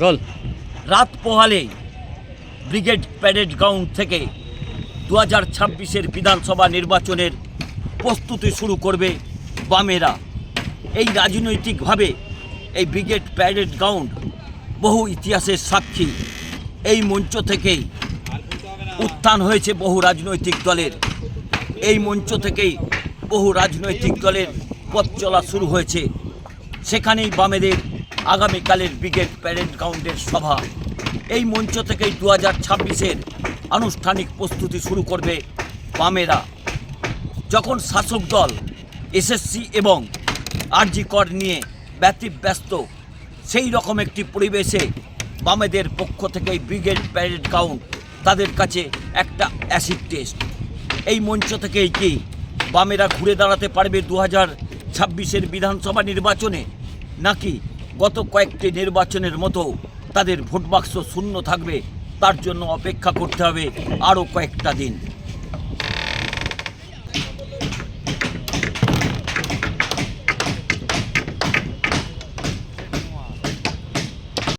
Role, রাত পোহালে brigade parade ground থেকে দু হাজার ছাব্বিশের বিধানসভা নির্বাচনের প্রস্তুতি শুরু করবে বামেরা। এই রাজনৈতিকভাবে এই ব্রিগেড প্যারেড গ্রাউন্ড বহু ইতিহাসের সাক্ষী। এই মঞ্চ থেকেই উত্থান হয়েছে বহু রাজনৈতিক দলের। এই মঞ্চ থেকেই বহু রাজনৈতিক দলের পথ চলা শুরু হয়েছে। সেখানেই বামেদের আগামীকালের ব্রিগেড প্যারেড গ্রাউন্ডের সভা। এই মঞ্চ থেকেই দু হাজার ছাব্বিশের আনুষ্ঠানিক প্রস্তুতি শুরু করবে বামেরা। যখন শাসক দল এসএসসি এবং আরজি কর নিয়ে ব্যতিব্যস্ত। সেই রকম একটি পরিবেশে বামেদের পক্ষ থেকে ব্রিগেড প্যারেড গ্রাউন্ড তাদের কাছে একটা অ্যাসিড টেস্ট। এই মঞ্চ থেকেই কি বামেরা ঘুরে দাঁড়াতে পারবে দু হাজার ছাব্বিশের বিধানসভা নির্বাচনে? নাকি গত কয়েকটি নির্বাচনের মতো তাদের ভোট বাক্স শূন্য থাকবে? তার জন্য অপেক্ষা করতে হবে আরও কয়েকটা দিন।